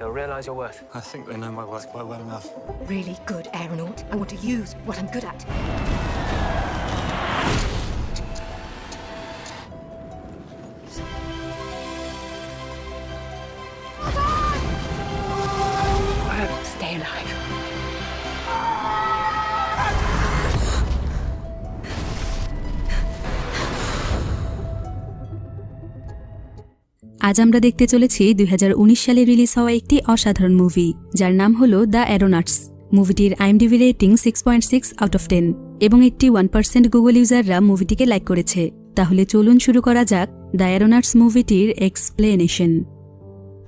They'll realize your worth. I think they know my worth quite well enough. Really good aeronaut. I want to use what I'm good at. আজ আমরা দেখতে চলেছি দুই হাজার উনিশ সালে রিলিজ হওয়া একটি অসাধারণ মুভি, যার নাম হল the Aeronauts. মুভিটির IMDb rating six point six out of ten এবং একটি ওয়ান পার্সেন্ট গুগল ইউজাররা মুভিটিকে লাইক করেছে। তাহলে চলুন শুরু করা যাক দ্য অ্যারোনাটস মুভিটির এক্সপ্লেনেশন।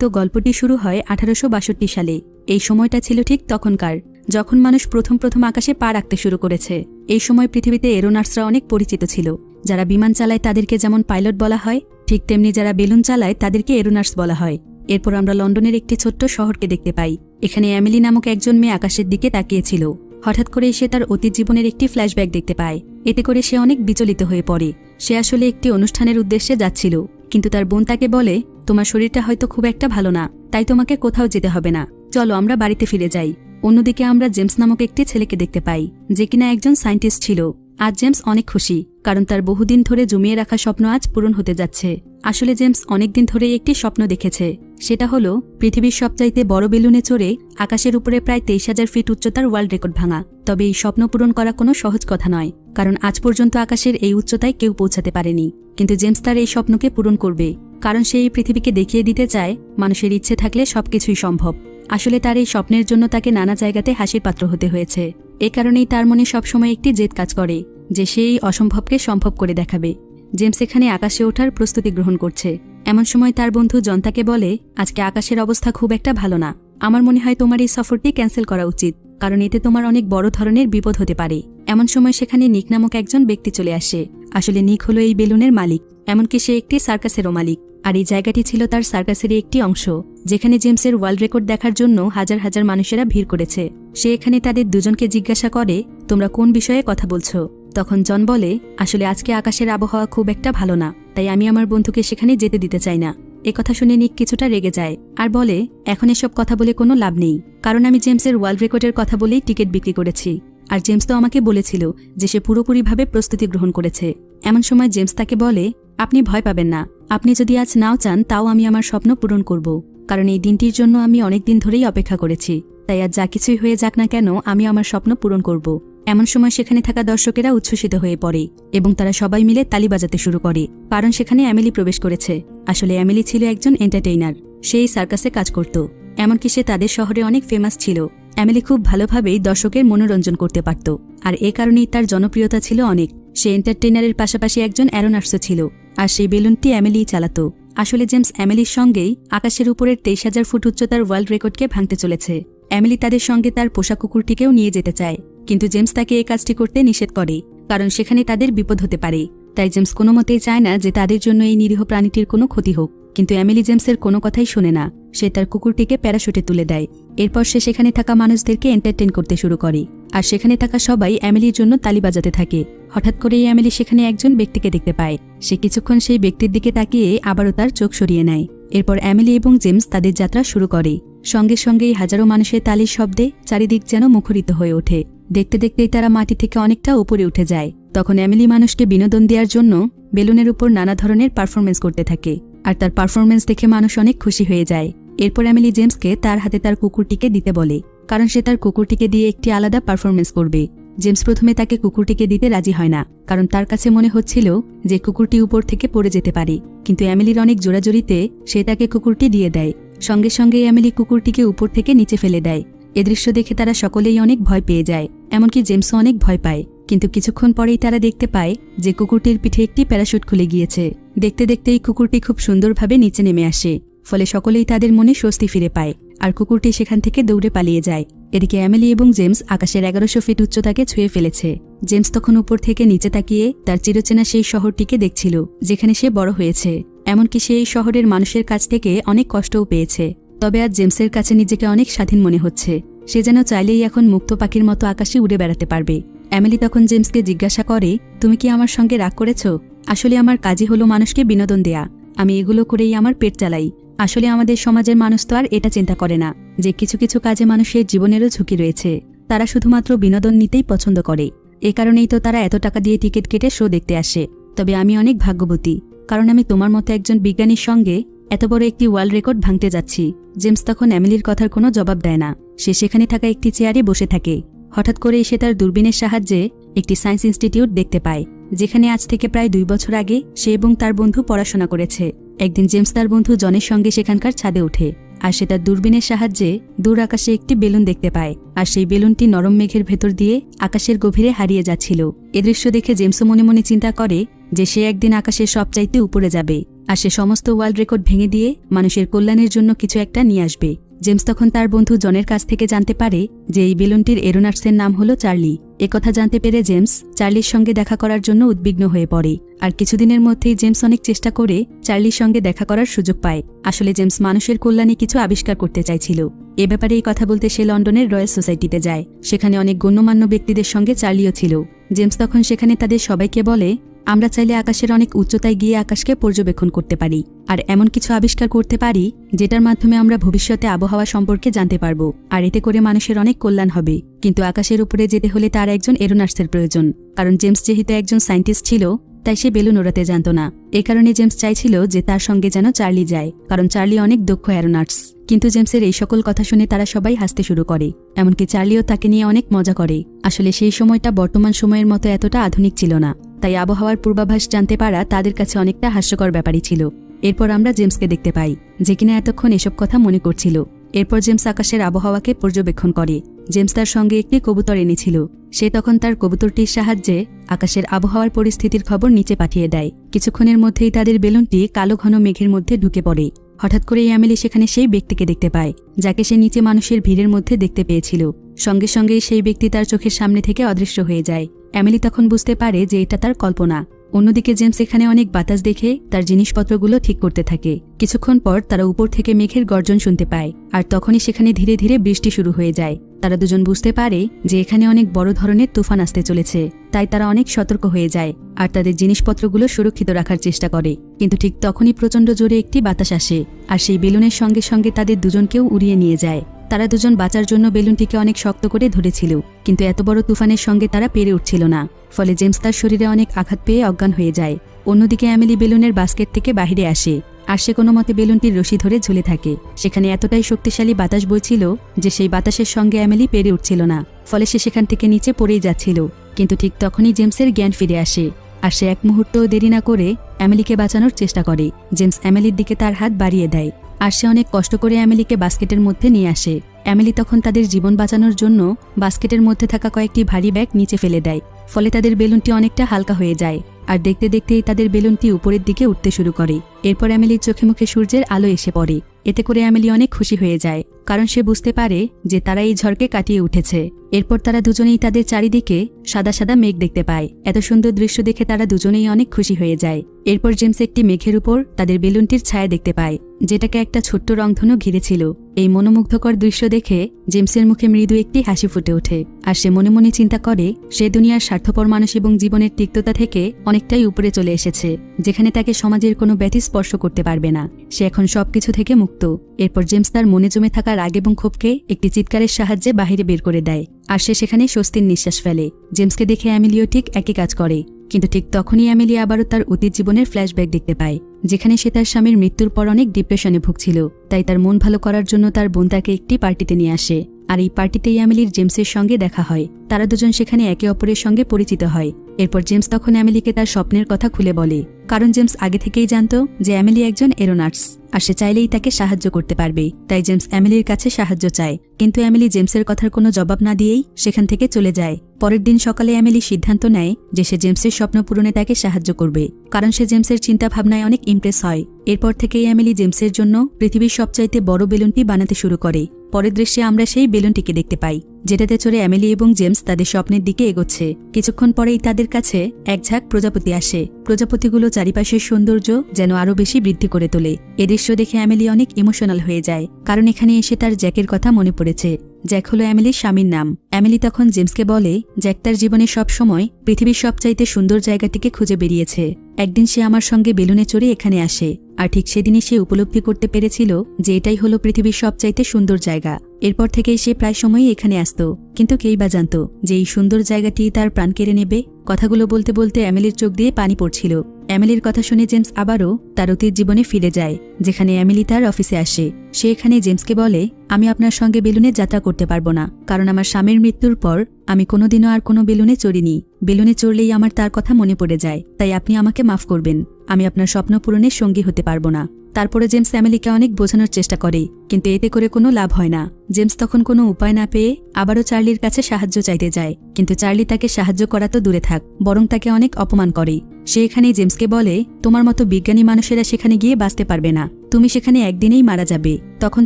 তো গল্পটি শুরু হয় আঠারোশো বাষট্টি সালে। এই সময়টা ছিল ঠিক তখনকার, যখন মানুষ প্রথম প্রথম আকাশে পা রাখতে শুরু করেছে। এই সময় পৃথিবীতে এরোনার্সরা অনেক পরিচিত ছিল, যারা বিমান চালায় তাদেরকে যেমন পাইলট বলা হয় ঠিক তেমনি যারা বেলুন চালায় তাদেরকে এরোনার্স বলা হয়। এরপর আমরা লন্ডনের একটি ছোট্ট শহরকে দেখতে পাই। এখানে অ্যামিলি নামক একজন মেয়ে আকাশের দিকে তাকিয়েছিল। হঠাৎ করে সে তার অতীত জীবনের একটি ফ্ল্যাশব্যাক দেখতে পায়। এতে করে সে অনেক বিচলিত হয়ে পড়ে। সে আসলে একটি অনুষ্ঠানের উদ্দেশ্যে যাচ্ছিল। কিন্তু তার বোন তাকে বলে, তোমার শরীরটা হয়তো খুব একটা ভালো না, তাই তোমাকে কোথাও যেতে হবে না। চলো, আমরা বাড়িতে ফিরে যাই। অন্যদিকে আমরা জেমস নামক একটি ছেলেকে দেখতে পাই, যে কিনা একজন সায়েন্টিস্ট ছিল। আজ জেমস অনেক খুশি, কারণ তার বহুদিন ধরে জমিয়ে রাখা স্বপ্ন আজ পূরণ হতে যাচ্ছে। আসলে জেমস অনেকদিন ধরেই একটি স্বপ্ন দেখেছে। সেটা হলো, পৃথিবীর সবচাইতে বড় বেলুনে চড়ে আকাশের উপরে প্রায় তেইশ হাজার ফিট উচ্চতার ওয়ার্ল্ড রেকর্ড ভাঙা। তবে এই স্বপ্ন পূরণ করা কোনো সহজ কথা নয়, কারণ আজ পর্যন্ত আকাশের এই উচ্চতায় কেউ পৌঁছাতে পারেনি। কিন্তু জেমস তার এই স্বপ্নকে পূরণ করবে, কারণ সে এই পৃথিবীকে দেখিয়ে দিতে চায়, মানুষের ইচ্ছে থাকলে সবকিছুই সম্ভব। আসলে তার এই স্বপ্নের জন্য তাকে নানা জায়গাতে হাসির পাত্র হতে হয়েছে। এ কারণেই তার মনে সবসময় একটি জেদ কাজ করে। যে সে এই অসম্ভবকে সম্ভব করে দেখাবে। জেমস এখানে আকাশে ওঠার প্রস্তুতি গ্রহণ করছে। এমন সময় তার বন্ধু জনতাকে বলে, আজকে আকাশের অবস্থা খুব একটা ভালো না। আমার মনে হয় তোমার এই সফরটি ক্যান্সেল করা উচিত, কারণ এতে তোমার অনেক বড় ধরনের বিপদ হতে পারে। এমন সময় সেখানে নিক নামক একজন ব্যক্তি চলে আসে। আসলে নিক হলো এই বেলুনের মালিক, এমনকি সে একটি সার্কাসেরও মালিক, আর এই জায়গাটি ছিল তার সার্কাসেরই একটি অংশ, যেখানে জেমসের ওয়ার্ল্ড রেকর্ড দেখার জন্য হাজার হাজার মানুষেরা ভিড় করেছে। সে এখানে তাদের দুজনকে জিজ্ঞাসা করে, তোমরা কোন বিষয়ে কথা বলছো? তখন জন বলে, আসলে আজকে আকাশের আবহাওয়া খুব একটা ভালো না, তাই আমি আমার বন্ধুকে সেখানে যেতে দিতে চাই না। এ কথা শুনে নিক কিছুটা রেগে যায় আর বলে, এখন এসব কথা বলে কোনো লাভ নেই, কারণ আমি জেমসের ওয়ার্ল্ড রেকর্ডের কথা বলেই টিকিট বিক্রি করেছি। আর জেমস তো আমাকে বলেছিল যে সে পুরোপুরিভাবে প্রস্তুতি গ্রহণ করেছে। এমন সময় জেমস তাকে বলে, আপনি ভয় পাবেন না, আপনি যদি আজ নাও চান, তাও আমি আমার স্বপ্ন পূরণ করব, কারণ এই দিনটির জন্য আমি অনেক দিন ধরেই অপেক্ষা করেছি। তাই আজ যা কিছুই হয়ে যাক না কেন, আমি আমার স্বপ্ন পূরণ করব। এমন সময় সেখানে থাকা দর্শকেরা উচ্ছ্বসিত হয়ে পড়ে এবং তারা সবাই মিলে তালি বাজাতে শুরু করে, কারণ সেখানে অ্যামেলি প্রবেশ করেছে। আসলে অ্যামেলি ছিল একজন এন্টারটেইনার সেই সার্কাসে কাজ করত। এমনকি সে তাদের শহরে অনেক ফেমাস ছিল। অ্যামেলি খুব ভালোভাবেই দর্শকের মনোরঞ্জন করতে পারত। আর এ কারণেই তার জনপ্রিয়তা ছিল অনেক। সে এন্টারটেইনারের পাশাপাশি একজন অ্যারোনার্সও ছিল। আর সেই বেলুনটি অ্যামেলিই চালাত। আসলে জেমস অ্যামেলির সঙ্গেই আকাশের উপরের তেইশ হাজার ফুট উচ্চতার ওয়ার্ল্ড রেকর্ডকে ভাঙতে চলেছে। অ্যামেলি তাদের সঙ্গে তার পোষা কুকুরটিকেও নিয়ে যেতে চায়। কিন্তু জেমস তাকে এই কাজটি করতে নিষেধ করে, কারণ সেখানে তাদের বিপদ হতে পারে। তাই জেমস কোনো মতেই চায় না যে তাদের জন্য এই নিরীহ প্রাণীটির কোনো ক্ষতি হোক, কিন্তু অ্যামিলি জেমসের কোনো কথাই শোনে না। সে তার কুকুরটিকে প্যারাশুটে তুলে দেয়। এরপর সে সেখানে থাকা মানুষদেরকে এন্টারটেন করতে শুরু করে। আর সেখানে থাকা সবাই অ্যামিলির জন্য তালি বাজাতে থাকে। হঠাৎ করেই অ্যামিলি সেখানে একজন ব্যক্তিকে দেখতে পায়। সে কিছুক্ষণ সেই ব্যক্তির দিকে তাকিয়ে আবারও তার চোখ সরিয়ে নেয়। এরপর অ্যামিলি এবং জেমস তাদের যাত্রা শুরু করে। সঙ্গে সঙ্গেই হাজারো মানুষের তালির শব্দে চারিদিক যেন মুখরিত হয়ে ওঠে। দেখতে দেখতেই তারা মাটি থেকে অনেকটা উপরে উঠে যায়। তখন অ্যামিলি মানুষকে বিনোদন দেওয়ার জন্য বেলুনের উপর নানা ধরনের পারফরমেন্স করতে থাকে, আর তার পারফরমেন্স দেখে মানুষ অনেক খুশি হয়ে যায়। এরপর অ্যামিলি জেমসকে তার হাতে তার কুকুরটিকে দিতে বলে, কারণ সে তার কুকুরটিকে দিয়ে একটি আলাদা পারফরমেন্স করবে। জেমস প্রথমে তাকে কুকুরটিকে দিতে রাজি হয় না, কারণ তার কাছে মনে হচ্ছিল যে কুকুরটি উপর থেকে পড়ে যেতে পারে, কিন্তু অ্যামিলির অনেক জোরাজোরিতে সে তাকে কুকুরটি দিয়ে দেয়। সঙ্গে সঙ্গে অ্যামিলি কুকুরটিকে উপর থেকে নিচে ফেলে দেয়। এ দৃশ্য দেখে তারা সকলেই অনেক ভয় পেয়ে যায়, এমনকি জেমসও অনেক ভয় পায়। কিন্তু কিছুক্ষণ পরেই তারা দেখতে পায় যে কুকুরটির পিঠে একটি প্যারাশুট খুলে গিয়েছে। দেখতে দেখতেই কুকুরটি খুব সুন্দরভাবে নিচে নেমে আসে, ফলে সকলেই তাদের মনে স্বস্তি ফিরে পায়, আর কুকুরটি সেখান থেকে দৌড়ে পালিয়ে যায়। এদিকে অ্যামেলি এবং জেমস আকাশের এগারোশো ফিট উচ্চতাকে ছুঁয়ে ফেলেছে। জেমস তখন উপর থেকে নিচে তাকিয়ে তার চিরচেনা সেই শহরটিকে দেখছিল, যেখানে সে বড় হয়েছে। এমনকি সে এই শহরের মানুষের কাছ থেকে অনেক কষ্টও পেয়েছে। তবে আজ জেমসের কাছে নিজেকে অনেক স্বাধীন মনে হচ্ছে। সে যেন চাইলেই এখন মুক্ত পাখির মতো আকাশে উড়ে বেড়াতে পারবে। অ্যামেলি তখন জেমসকে জিজ্ঞাসা করে, তুমি কি আমার সঙ্গে রাগ করেছ? আসলে আমার কাজই হলো মানুষকে বিনোদন দেয়া। আমি এগুলো করেই আমার পেট চালাই। আসলে আমাদের সমাজের মানুষ তো আর এটা চিন্তা করে না, যে কিছু কিছু কাজে মানুষের জীবনেরও ঝুঁকি রয়েছে। তারা শুধুমাত্র বিনোদন নিতেই পছন্দ করে। এ কারণেই তো তারা এত টাকা দিয়ে টিকিট কেটে শো দেখতে আসে। তবে আমি অনেক ভাগ্যবতী, কারণ আমি তোমার মতো একজন বিজ্ঞানীর সঙ্গে এত বড় একটি ওয়ার্ল্ড রেকর্ড ভাঙতে যাচ্ছি। জেমস তখন অ্যামিলির কথার কোনো জবাব দেয় না। সে সেখানে থাকা একটি চেয়ারে বসে থাকে। হঠাৎ করে সে তার দূরবীনের সাহায্যে একটি সায়েন্স ইনস্টিটিউট দেখতে পায়, যেখানে আজ থেকে প্রায় দুই বছর আগে সে এবং তার বন্ধু পড়াশোনা করেছে। একদিন জেমস তার বন্ধু জনের সঙ্গে সেখানকার ছাদে ওঠে, আর সে তার দূরবীনের সাহায্যে দূর আকাশে একটি বেলুন দেখতে পায়, আর সেই বেলুনটি নরম মেঘের ভেতর দিয়ে আকাশের গভীরে হারিয়ে যাচ্ছিল। এ দৃশ্য দেখে জেমসও মনে মনে চিন্তা করে যে সে একদিন আকাশের সবচাইতে উপরে যাবে। আর সে সমস্ত ওয়ার্ল্ড রেকর্ড ভেঙে দিয়ে মানুষের কল্যাণের জন্য কিছু একটা নিয়ে আসবে। জেমস তখন তার বন্ধু জনের কাছ থেকে জানতে পারে যে এই বেলুনটির এরোনার্সের নাম হলো চার্লি। একথা জানতে পেরে জেমস চার্লির সঙ্গে দেখা করার জন্য উদ্বিগ্ন হয়ে পড়ে। আর কিছুদিনের মধ্যেই জেমস অনেক চেষ্টা করে চার্লির সঙ্গে দেখা করার সুযোগ পায়। আসলে জেমস মানুষের কল্যাণে কিছু আবিষ্কার করতে চাইছিল। এ ব্যাপারে এই কথা বলতে সে লন্ডনের রয়্যাল সোসাইটিতে যায়। সেখানে অনেক গণ্যমান্য ব্যক্তিদের সঙ্গে চার্লিও ছিল। জেমস তখন সেখানে তাদের সবাইকে বলে আমরা চাইলে আকাশের অনেক উচ্চতায় গিয়ে আকাশকে পর্যবেক্ষণ করতে পারি, আর এমন কিছু আবিষ্কার করতে পারি, যেটার মাধ্যমে আমরা ভবিষ্যতে আবহাওয়া সম্পর্কে জানতে পারব, আর এতে করে মানুষের অনেক কল্যাণ হবে। কিন্তু আকাশের উপরে যেতে হলে তার একজন এরোনার্সের প্রয়োজন, কারণ জেমস যেহেতু একজন সায়েন্টিস্ট ছিল, তাই সে বেলুন ওড়াতে জানত না। এ কারণে জেমস চাইছিল যে তার সঙ্গে যেন চার্লি যায়, কারণ চার্লি অনেক দক্ষ অ্যারোনার্স কিন্তু জেমসের এই সকল কথা শুনে তারা সবাই হাসতে শুরু করে, এমনকি চার্লিও তাকে নিয়ে অনেক মজা করে। আসলে সেই সময়টা বর্তমান সময়ের মতো এতটা আধুনিক ছিল না। তাই আবহাওয়ার পূর্বাভাস জানতে পারা তাদের কাছে অনেকটা হাস্যকর ব্যাপারই ছিল। এরপর আমরা জেমসকে দেখতে পাই, যে কিনা এতক্ষণ এসব কথা মনে করছিল। এরপর জেমস আকাশের আবহাওয়াকে পর্যবেক্ষণ করে। জেমস তার সঙ্গে একটি কবুতর এনেছিল। সে তখন তার কবুতরটির সাহায্যে আকাশের আবহাওয়ার পরিস্থিতির খবর নিচে পাঠিয়ে দেয়। কিছুক্ষণের মধ্যেই তাদের বেলুনটি কালো ঘন মেঘের মধ্যে ঢুকে পড়ে। হঠাৎ করে অ্যামেলি সেখানে সেই ব্যক্তিকে দেখতে পায়, যাকে সে নিচে মানুষের ভিড়ের মধ্যে দেখতে পেয়েছিল। সঙ্গে সঙ্গেই সেই ব্যক্তি তার চোখের সামনে থেকে অদৃশ্য হয়ে যায়। অ্যামেলি তখন বুঝতে পারে যে এটা তার কল্পনা। অন্যদিকে জেমস এখানে অনেক বাতাস দেখে তার জিনিসপত্রগুলো ঠিক করতে থাকে। কিছুক্ষণ পর তারা উপর থেকে মেঘের গর্জন শুনতে পায়, আর তখনই সেখানে ধীরে ধীরে বৃষ্টি শুরু হয়ে যায়। তারা দুজন বুঝতে পারে যে এখানে অনেক বড় ধরনের তুফান আসতে চলেছে, তাই তারা অনেক সতর্ক হয়ে যায়, আর তাদের জিনিসপত্রগুলো সুরক্ষিত রাখার চেষ্টা করে। কিন্তু ঠিক তখনই প্রচণ্ড জোরে একটি বাতাস আসে, আর সেই বেলুনের সঙ্গে সঙ্গে তাদের দুজনকেও উড়িয়ে নিয়ে যায়। তারা দুজন বাঁচার জন্য বেলুনটিকে অনেক শক্ত করে ধরেছিল, কিন্তু এত বড় তুফানের সঙ্গে তারা পেরে উঠছিল না, ফলে জেমস তার শরীরে অনেক আঘাত পেয়ে অজ্ঞান হয়ে যায়। অন্যদিকে অ্যামিলি বেলুনের বাস্কেট থেকে বাহিরে আসে, আর সে কোনো মতে বেলুনটির রশি ধরে ঝুলে থাকে। সেখানে এতটাই শক্তিশালী বাতাস বইছিল যে সেই বাতাসের সঙ্গে অ্যামেলি পেরে উঠছিল না, ফলে সে সেখান থেকে নিচে পড়েই যাচ্ছিল, কিন্তু ঠিক তখনই জেমসের জ্ঞান ফিরে আসে, আর সে এক মুহূর্তও দেরি না করে অ্যামেলিকে বাঁচানোর চেষ্টা করে। জেমস অ্যামেলির দিকে তার হাত বাড়িয়ে দেয়। আর সে অনেক কষ্ট করে অ্যামেলিকে বাস্কেটের মধ্যে নিয়ে আসে। অ্যামেলি তখন তাদের জীবন বাঁচানোর জন্য বাস্কেটের মধ্যে থাকা কয়েকটি ভারী ব্যাগ নিচে ফেলে দেয়। ফলে তাদের বেলুনটি অনেকটা হালকা হয়ে যায়। আর দেখতে দেখতেই তাদের বেলুনটি উপরের দিকে উঠতে শুরু করে। এরপর অ্যামেলির চোখে মুখে সূর্যের আলো এসে পড়ে। এতে করে অ্যামেলি অনেক খুশি হয়ে যায়। কারণ সে বুঝতে পারে যে তারা এই ঝড়কে কাটিয়ে উঠেছে। এরপর তারা দুজনেই তাদের চারিদিকে সাদা সাদা মেঘ দেখতে পায়। এত সুন্দর দৃশ্য দেখে তারা দুজনেই অনেক খুশি হয়ে যায়। এরপর জেমস একটি মেঘের উপর তাদের বেলুনটির ছায়া দেখতে পায়, যেটাকে একটা ছোট্ট রংধনু ঘিরেছিল এই মনোমুগ্ধকর দৃশ্য দেখে জেমসের মুখে মৃদু একটি হাসি ফুটে ওঠে, আর সে মনে মনে চিন্তা করে, সে দুনিয়ার স্বার্থপর মানুষ এবং জীবনের তিক্ততা থেকে অনেকটাই উপরে চলে এসেছে, যেখানে তাকে সমাজের কোনো ব্যথি স্পর্শ করতে পারবে না। সে এখন সবকিছু থেকে মুক্ত। এরপর জেমস তার মনে জমে থাকা রাগ এবং ক্ষোভকে একটি চিৎকারের সাহায্যে বাহিরে বের করে দেয়, আর সে সেখানে স্বস্তির নিঃশ্বাস ফেলে। জেমসকে দেখে অ্যামিলিও ঠিক একই কাজ করে, কিন্তু ঠিক তখনই অ্যামিলি আবারও তার অতীত জীবনের ফ্ল্যাশব্যাক দেখতে পায়, যেখানে সে তার স্বামীর মৃত্যুর পর অনেক ডিপ্রেশনে ভুগছিল, তাই তার মন ভালো করার জন্য তার বোন তাকে একটি পার্টিতে নিয়ে আসে, আর এই পার্টিতেই অ্যামিলির জেমসের সঙ্গে দেখা হয়। তারা দুজন সেখানে একে অপরের সঙ্গে পরিচিত হয়। এরপর জেমস তখন অ্যামিলিকে তার স্বপ্নের কথা খুলে বলে, কারণ জেমস আগে থেকেই জানত যে অ্যামিলি একজন এরোনার্স আর সে চাইলেই তাকে সাহায্য করতে পারবে। তাই জেমস অ্যামিলির কাছে সাহায্য চায়। কিন্তু অ্যামিলি জেমসের কথার কোনো জবাব না দিয়েই সেখান থেকে চলে যায়। পরের দিন সকালে অ্যামিলি সিদ্ধান্ত নেয় যে সে জেমসের স্বপ্ন পূরণে তাকে সাহায্য করবে। কারণ সে জেমসের চিন্তা ভাবনায় অনেক ইমপ্রেস হয়। এরপর থেকেই অ্যামিলি জেমসের জন্য পৃথিবীর সবচাইতে বড় বেলুনটি বানাতে শুরু করে। পরের দৃশ্যে আমরা সেই বেলুনটিকে দেখতে পাই। যেটাতে চড়ে অ্যামিলি এবং জেমস তাদের স্বপ্নের দিকে এগোচ্ছে। কিছুক্ষণ পরেই তাদের কাছে এক ঝাঁক প্রজাপতি আসে। প্রজাপতিগুলো চারিপাশের সৌন্দর্য যেন আরও বেশি বৃদ্ধি করে তোলে। এ দৃশ্য দেখে অ্যামিলি অনেক ইমোশনাল হয়ে যায়, কারণ এখানে এসে তার জ্যাকের কথা মনে পড়েছে। জ্যাক হলো অ্যামেলির স্বামীর নাম। অ্যামেলি তখন জেমসকে বলে জ্যাক তার জীবনে সবসময় পৃথিবীর সবচাইতে সুন্দর জায়গাটিকে খুঁজে বেরিয়েছে। একদিন সে আমার সঙ্গে বেলুনে চড়ে এখানে আসে, আর ঠিক সেদিনই সে উপলব্ধি করতে পেরেছিল যে এটাই হলো পৃথিবীর সবচাইতে সুন্দর জায়গা। এরপর থেকেই সে প্রায় সময়ই এখানে আসত, কিন্তু কেই বা জানত যে এই সুন্দর জায়গাটি তার প্রাণ কেড়ে নেবে। কথাগুলো বলতে বলতে অ্যামেলির চোখ দিয়ে পানি পড়ছিল। অ্যামেলির কথা শুনে জেমস আবারও তার অতীত জীবনে ফিরে যায়, যেখানে অ্যামেলি তার অফিসে আসে। সে এখানে জেমসকে বলে, আমি আপনার সঙ্গে বেলুনে যাত্রা করতে পারব না, কারণ আমার স্বামীর মৃত্যুর পর, আমি কোনোদিনও আর কোনো বেলুনে চড়িনি। বেলুনে চড়লেই আমার তার কথা মনে পড়ে যায়, তাই আপনি আমাকে মাফ করবেন। আমি আপনার স্বপ্ন পূরণের সঙ্গী হতে পারব না। তারপরে জেমস অ্যামেলিকে অনেক বোঝানোর চেষ্টা করে, কিন্তু এতে করে কোনো লাভ হয় না। জেমস তখন কোনো উপায় না পেয়ে আবারও চার্লির কাছে সাহায্য চাইতে যায়, কিন্তু চার্লি তাকে সাহায্য করা তো দূরে থাক, বরং তাকে অনেক অপমান করে। সে এখানে জেমসকে বলে, তোমার মতো বিজ্ঞানী মানুষেরা সেখানে গিয়ে বাঁচতে পারবে না। তুমি সেখানে একদিনেই মারা যাবে। তখন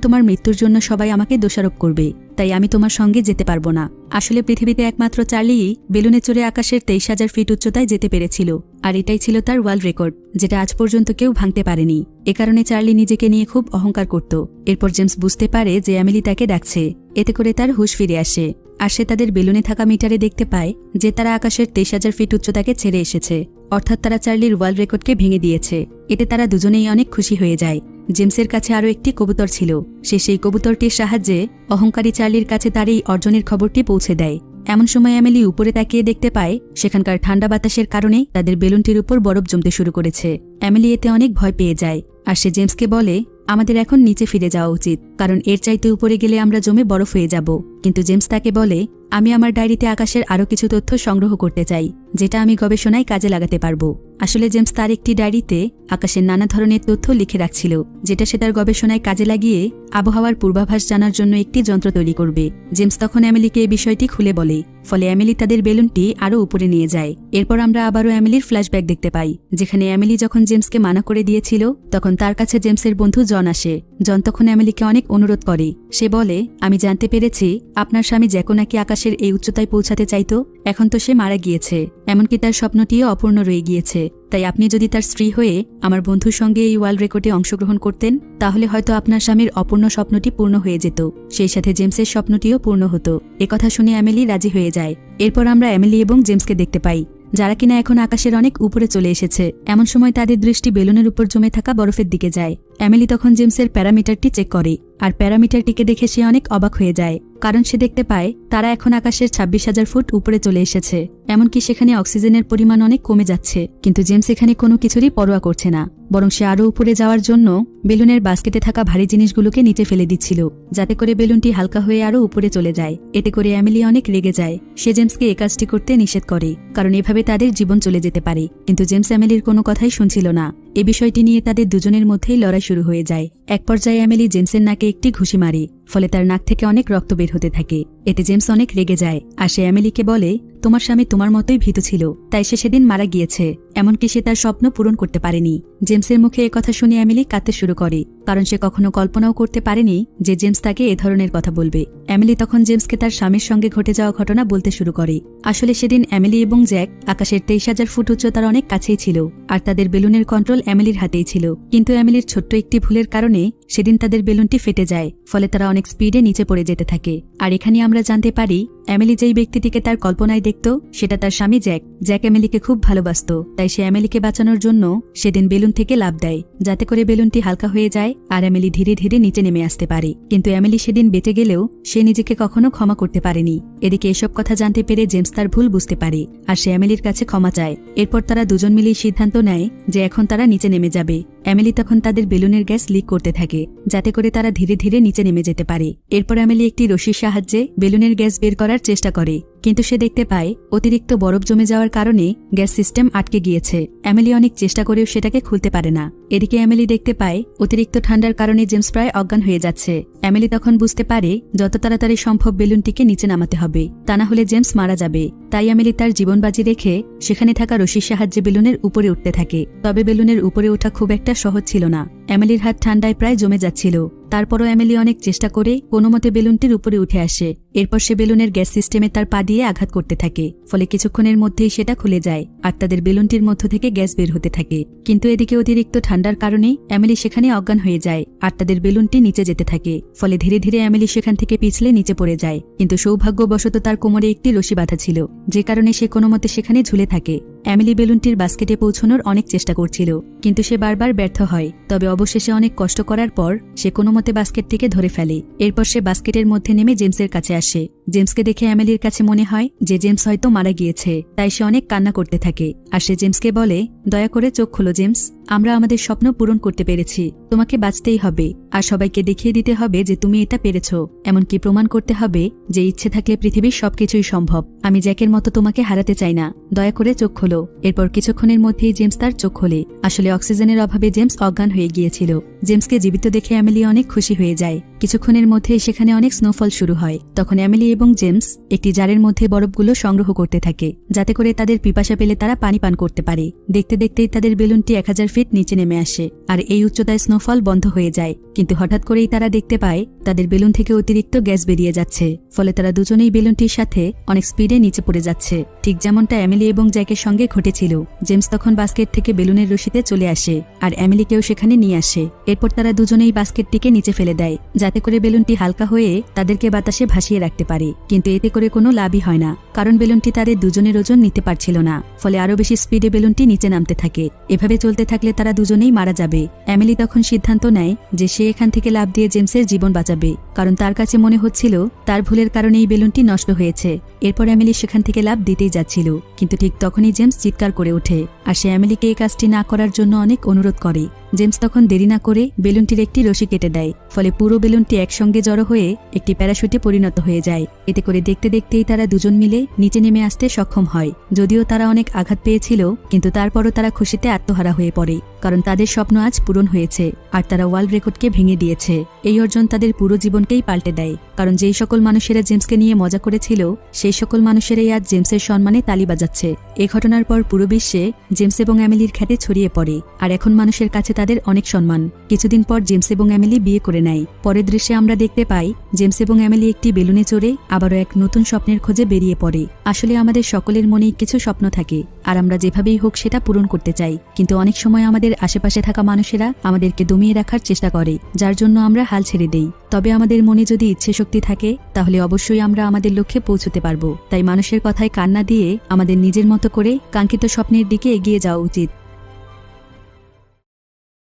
তোমার মৃত্যুর জন্য সবাই আমাকে দোষারোপ করবে। তাই আমি তোমার সঙ্গে যেতে পারব না। আসলে পৃথিবীতে একমাত্র চার্লিই বেলুনে চড়ে আকাশের তেইশ হাজার ফিট উচ্চতায় যেতে পেরেছিল, আর এটাই ছিল তার ওয়ার্ল্ড রেকর্ড যেটা আজ পর্যন্ত কেউ ভাঙতে পারেনি। এ কারণে চার্লি নিজেকে নিয়ে খুব অহংকার করত। এরপর জেমস বুঝতে পারে যে অ্যামিলি তাকে ডাকছে, এতে করে তার হুশ ফিরে আসে। আর সে তাদের বেলুনে থাকা মিটারে দেখতে পায় যে তারা আকাশের তেইশ হাজার ফিট উচ্চতাকে ছেড়ে এসেছে। অর্থাৎ তারা চার্লির ওয়ার্ল্ড রেকর্ডকে ভেঙে দিয়েছে। এতে তারা দুজনেই অনেক খুশি হয়ে যায়। জেমসের কাছে আরও একটি কবুতর ছিল। সে সেই কবুতরটির সাহায্যে অহংকারী চার্লির কাছে তার এই অর্জনের খবরটি পৌঁছে দেয়। এমন সময় অ্যামেলি উপরে তাকিয়ে দেখতে পায়, সেখানকার ঠান্ডা বাতাসের কারণে তাদের বেলুনটির উপর বরফ জমতে শুরু করেছে। অ্যামেলি এতে অনেক ভয় পেয়ে যায়। আর সে জেমসকে বলে আমাদের এখন নিচে ফিরে যাওয়া উচিত, কারণ এর চাইতে উপরে গেলে আমরা জমে বরফ হয়ে যাব। কিন্তু জেমস তাকে বলে আমি আমার ডায়েরিতে আকাশের আরও কিছু তথ্য সংগ্রহ করতে চাই, যেটা আমি গবেষণায় কাজে লাগাতে পারব। আসলে জেমস তার একটি ডায়েরিতে আকাশের নানা ধরনের তথ্য লিখে রাখছিল, যেটা সে তার গবেষণায় কাজে লাগিয়ে আবহাওয়ার পূর্বাভাস জানার জন্য একটি যন্ত্র তৈরি করবে। জেমস তখন অ্যামেলিকে এই বিষয়টি খুলে বলে, ফলে অ্যামেলি তাদের বেলুনটি আরও উপরে নিয়ে যায়। এরপর আমরা আবারও অ্যামেলির ফ্ল্যাশব্যাক দেখতে পাই, যেখানে অ্যামেলি যখন জেমসকে মানা করে দিয়েছিল, তখন তার কাছে জেমসের বন্ধু জন আসে। জন তখন অ্যামেলিকে অনেক অনুরোধ করে। সে বলে, আমি জানতে পেরেছি, আপনার স্বামী জ্যাকো নাকি আকাশের এই উচ্চতায় পৌঁছাতে চাইতো, এখন তো সে মারা গিয়েছে। এমনকি তার স্বপ্নটিও অপূর্ণ রয়ে গিয়েছে। তাই আপনি যদি তার স্ত্রী হয়ে আমার বন্ধুর সঙ্গে এই ওয়ার্ল্ড রেকর্ডে অংশগ্রহণ করতেন, তাহলে হয়তো আপনার স্বামীর অপূর্ণ স্বপ্নটি পূর্ণ হয়ে যেত। সেই সাথে জেমসের স্বপ্নটিও পূর্ণ হতো। একথা শুনে অ্যামেলি রাজি হয়ে যায়। এরপর আমরা অ্যামেলি এবং জেমসকে দেখতে পাই। যারা কিনা এখন আকাশের অনেক উপরে চলে এসেছে। এমন সময় তাদের দৃষ্টি বেলুনের উপর জমে থাকা বরফের দিকে যায়। অ্যামেলি তখন জেমসের প্যারামিটারটি চেক করে। আর প্যারামিটারটিকে দেখে সে অনেক অবাক হয়ে যায়। কারণ সে দেখতে পায়, তারা এখন আকাশের ছাব্বিশ হাজার ফুট উপরে চলে এসেছে। এমনকি সেখানে অক্সিজেনের পরিমাণ অনেক কমে যাচ্ছে। কিন্তু জেমস এখানে কোনো কিছুরই পরোয়া করছে না। বরং সে আরও উপরে যাওয়ার জন্য বেলুনের বাস্কেটে থাকা ভারী জিনিসগুলোকে নিচে ফেলে দিচ্ছিল, যাতে করে বেলুনটি হালকা হয়ে আরও উপরে চলে যায়। এতে করে অ্যামিলি অনেক রেগে যায়। সে জেমসকে এ কাজটি করতে নিষেধ করে, কারণ এভাবে তাদের জীবন চলে যেতে পারে। কিন্তু জেমস অ্যামেলির কোনো কথাই শুনছিল না। এ বিষয়টি নিয়ে তাদের দুজনের মধ্যেই লড়াই শুরু হয়ে যায়। এক পর্যায়ে অ্যামেলি জেমসের নাকে একটি ঘুষি মারে। ফলে তার নাক থেকে অনেক রক্ত বের হতে থাকে। এতে জেমস অনেক রেগে যায়, আর সে অ্যামেলিকে বলে, তোমার স্বামী তোমার মতোই ভীত ছিল, তাই সে সেদিন মারা গিয়েছে, এমনকি সে তার স্বপ্ন পূরণ করতে পারেনি। জেমসের মুখে কথা শুনে অ্যামেলি কাঁদতে শুরু করে, কারণ সে কখনো কল্পনাও করতে পারেনি যে জেমস তাকে এ ধরনের কথা বলবে। অ্যামেলি তখন জেমসকে তার স্বামীর সঙ্গে ঘটে যাওয়া ঘটনা বলতে শুরু করে। আসলে সেদিন অ্যামেলি এবং জ্যাক আকাশের তেইশ হাজার ফুট উচ্চতার অনেক কাছেই ছিল, আর তাদের বেলুনের কন্ট্রোল অ্যামেলির হাতেই ছিল। কিন্তু অ্যামেলির ছোট্ট একটি ভুলের কারণে সেদিন তাদের বেলুনটি ফেটে যায়, ফলে তারা অনেক স্পিডে নিচে পড়ে যেতে থাকে। আর এখানে আমরা জানতে পারি, অ্যামেলি যেই ব্যক্তিটিকে তার কল্পনায় দেখত, সেটা তার স্বামী জ্যাক। জ্যাক অ্যামেলিকে খুব ভালোবাসত, তাই সে অ্যামেলিকে বাঁচানোর জন্য সেদিন বেলুন থেকে লাভ দেয়। যাতে করে বেলুনটি হালকা হয়ে যায় আর অ্যামেলি ধীরে ধীরে নিচে নেমে আসতে পারে। কিন্তু অ্যামেলি সেদিন বেঁচে গেলেও সে নিজেকে কখনো ক্ষমা করতে পারেনি। এদিকে এসব কথা জানতে পেরে জেমস তার ভুল বুঝতে পারে আর সে অ্যামেলির কাছে ক্ষমা চায়। এরপর তারা দুজন মিলেই সিদ্ধান্ত নেয় যে এখন তারা নিচে নেমে যাবে। অ্যামেলি তখন তাদের বেলুনের গ্যাস লিক করতে থাকে, যাতে করে তারা ধীরে ধীরে নিচে নেমে যেতে পারে। এরপর অ্যামেলি একটি রশির সাহায্যে বেলুনের গ্যাস বের করার চেষ্টা করে। কিন্তু সে দেখতে পায়, অতিরিক্ত বরফ জমে যাওয়ার কারণে গ্যাস সিস্টেম আটকে গিয়েছে। অ্যামেলি অনেক চেষ্টা করেও সেটাকে খুলতে পারে না। এদিকে অ্যামেলি দেখতে পায়, অতিরিক্ত ঠান্ডার কারণে জেমস প্রায় অজ্ঞান হয়ে যাচ্ছে। অ্যামেলি তখন বুঝতে পারে, যত তাড়াতাড়ি সম্ভব বেলুনটিকে নিচে নামাতে হবে, তা না হলে জেমস মারা যাবে। তাই অ্যামেলি তার জীবন বাজি রেখে সেখানে থাকা রশির সাহায্যে বেলুনের উপরে উঠতে থাকে। তবে বেলুনের উপরে ওঠা খুব একটা সহজ ছিল না। এমিলির হাত ঠান্ডায় প্রায় জমে যাচ্ছিল। তারপরও এমিলি অনেক চেষ্টা করে কোনো মতে বেলুনটির উপরে উঠে আসে। এরপর সে বেলুনের গ্যাস সিস্টেমে তার পা দিয়ে আঘাত করতে থাকে, ফলে কিছুক্ষণের মধ্যেই সেটা খুলে যায় আর তাদের বেলুনটির মধ্য থেকে গ্যাস বের হতে থাকে। কিন্তু এদিকে অতিরিক্ত ঠান্ডার কারণে এমিলি সেখানে অজ্ঞান হয়ে যায় আর তাদের বেলুনটি নিচে যেতে থাকে, ফলে ধীরে ধীরে এমিলি সেখান থেকে পিছলে নিচে পড়ে যায়। কিন্তু সৌভাগ্যবশত তার কোমরে একটি রশি বাঁধা ছিল, যে কারণে সে কোনো মতে সেখানে ঝুলে থাকে। এমিলি বেলুনটির বাস্কেটে পৌঁছানোর অনেক চেষ্টা করছিল, কিন্তু সে বারবার ব্যর্থ হয়। তবে অবশেষে অনেক কষ্ট করার পর, সে কোনো মতে বাস্কেটটিকে ধরে ফেলে। এরপর সে বাস্কেটের মধ্যে নেমে জেমসের কাছে আসে। জেমসকে দেখে এমিলির কাছে মনে হয় যে জেমস হয়তো মারা গিয়েছে, তাই সে অনেক কান্না করতে থাকে। আর সে জেমসকে বলে, দয়া করে চোখ খোলো জেমস, আমরা আমাদের স্বপ্ন পূরণ করতে পেরেছি, তোমাকে বাঁচতেই হবে, আর সবাইকে দেখিয়ে দিতে হবে যে তুমি এটা পেরেছ। এমনকি প্রমাণ করতে হবে যে ইচ্ছে থাকলে পৃথিবীর সবকিছুই সম্ভব। আমি জ্যাকের মতো তোমাকে হারাতে চাই না, দয়া করে চোখ খোলো। এরপর কিছুক্ষণের মধ্যেই জেমস তার চোখ খোলে। আসলে অক্সিজেনের অভাবে জেমস অজ্ঞান হয়ে গিয়েছিল জেমসকে জীবিত দেখে অ্যামেলি অনেক খুশি হয়ে যায়। কিছুক্ষণের মধ্যে সেখানে অনেক স্নোফল শুরু হয়। তখন অ্যামেলি এবং জেমস একটি জারের মধ্যে বরফগুলো সংগ্রহ করতে থাকে, যাতে করে তাদের পিপাসা পেলে তারা পানি পান করতে পারে। দেখতে দেখতেই তাদের বেলুনটি এক হাজার ফিট নিচে নেমে আসে, আর এই উচ্চতায় স্নোফল বন্ধ হয়ে যায়। কিন্তু হঠাৎ করেই তারা দেখতে পায়, তাদের বেলুন থেকে অতিরিক্ত গ্যাস বেরিয়ে যাচ্ছে, ফলে তারা দুজনেই বেলুনটির সাথে অনেক স্পিডে নিচে পড়ে যাচ্ছে। ঠিক যেমনটা অ্যামিলি এবং জ্যাকের সঙ্গে ঘটেছিল, জেমস তখন বাস্কেট থেকে বেলুনের রশিতে চলে আসে, আর অ্যামিলিকেও সেখানে নিয়ে আসে। এরপর তারা দুজনেই বাস্কেটটিকে নিচে ফেলে দেয় যাতে করে বেলুনটি হালকা হয়ে তাদেরকে বাতাসে ভাসিয়ে রাখতে পারে, কিন্তু এতে করে কোনো লাভই হয় না, কারণ বেলুনটি তাদের দুজনের ওজন নিতে পারছিল না, ফলে আরও বেশি স্পিডে বেলুনটি নিচে নামতে থাকে। এভাবে চলতে থাকলে তারা দুজনেই মারা যাবে। অ্যামিলি তখন সিদ্ধান্ত নেয় যে সে এখান থেকে লাভ দিয়ে জেমসের জীবন বাঁচাবে, কারণ তার কাছে মনে হচ্ছিল তার ভুলের কারণে এই বেলুনটি নষ্ট হয়েছে। এরপর অ্যামিলি সেখান থেকে লাভ দিতেই যাচ্ছিল, কিন্তু ঠিক তখনই জেমস চিৎকার করে ওঠে, আর সে অ্যামিলিকে এই কাজটি না করার জন্য অনেক অনুরোধ করে। জেমস তখন দেরি না করে বেলুনটির একটি রশি কেটে দেয়, ফলে পুরো বেলুনটি একসঙ্গে জড়ো হয়ে একটি প্যারাশুটে পরিণত হয়ে যায়। এতে করে দেখতে দেখতেই তারা দুজন মিলে নিচে নেমে আসতে সক্ষম হয়। যদিও তারা অনেক আঘাত পেয়েছিল, কিন্তু তারপরও তারা খুশিতে আত্মহারা হয়ে পড়ে, কারণ তাদের স্বপ্ন আজ পূরণ হয়েছে, আর তারা ওয়ার্ল্ড রেকর্ডকে ভেঙে দিয়েছে। এই অর্জন তাদের পুরো জীবনকেই পাল্টে দেয়, কারণ যেই সকল মানুষেরা জেমসকে নিয়ে মজা করেছিল, সেই সকল মানুষেরাই আজ জেমসের সম্মানে তালি বাজাচ্ছে। এ ঘটনার পর পুরো বিশ্বে জেমস এবং অ্যামিলির খ্যাতি ছড়িয়ে পড়ে, আর এখন মানুষের কাছে অনেক সম্মান। কিছুদিন পর জেমস এবং অ্যামিলি বিয়ে করে নেয়। পরের দৃশ্যে আমরা দেখতে পাই, জেমস এবং অ্যামিলি একটি বেলুনে চড়ে আবারও এক নতুন স্বপ্নের খোঁজে বেরিয়ে পড়ে। আসলে আমাদের সকলের মনেই কিছু স্বপ্ন থাকে, আর আমরা যেভাবেই হোক সেটা পূরণ করতে চাই। কিন্তু অনেক সময় আমাদের আশেপাশে থাকা মানুষেরা আমাদেরকে দমিয়ে রাখার চেষ্টা করে, যার জন্য আমরা হাল ছেড়ে দেই। তবে আমাদের মনে যদি ইচ্ছে শক্তি থাকে, তাহলে অবশ্যই আমরা আমাদের লক্ষ্যে পৌঁছতে পারব। তাই মানুষের কথায় কান্না দিয়ে আমাদের নিজের মতো করে কাঙ্ক্ষিত স্বপ্নের দিকে এগিয়ে যাওয়া উচিত।